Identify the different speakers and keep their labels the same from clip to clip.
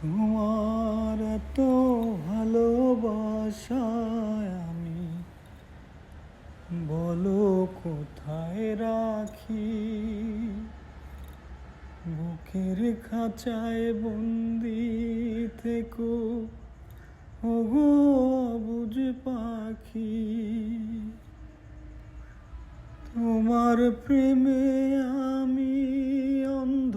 Speaker 1: তোমার এত ভালোবাসায় আমি বলো কোথায় রাখি? বুকের খাঁচায় বন্দি থেকো। ওগো বুঝ পাখি, তোমার প্রেমে আমি অন্ধ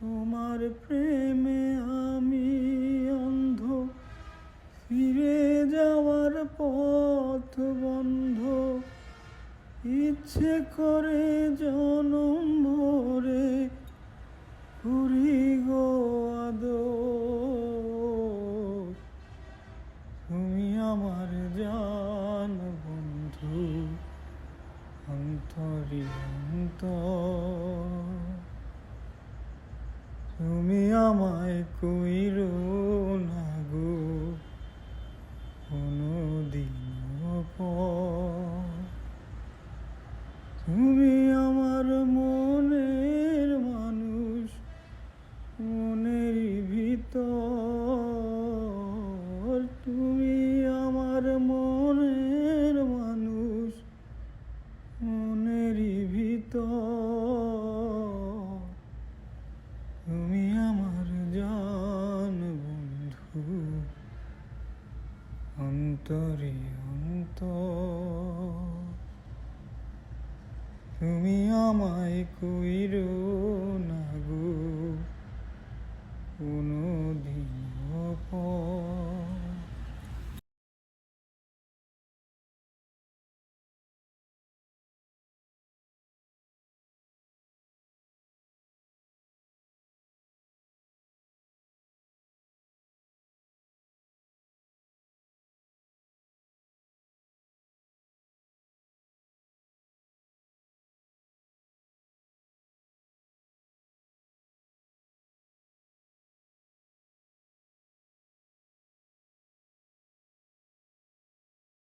Speaker 1: তোমার প্রেমে আমি অন্ধ। ফিরে যাওয়ার পথ বন্ধ। ইচ্ছে করে জনম ভরে ঘুরি গো তুমি আমার জান বন্ধু, অন্তরি অন্তর। তুমি আমায় কইরো না অন্তরে। অন্ত তুমি আমায় কইরো না গো।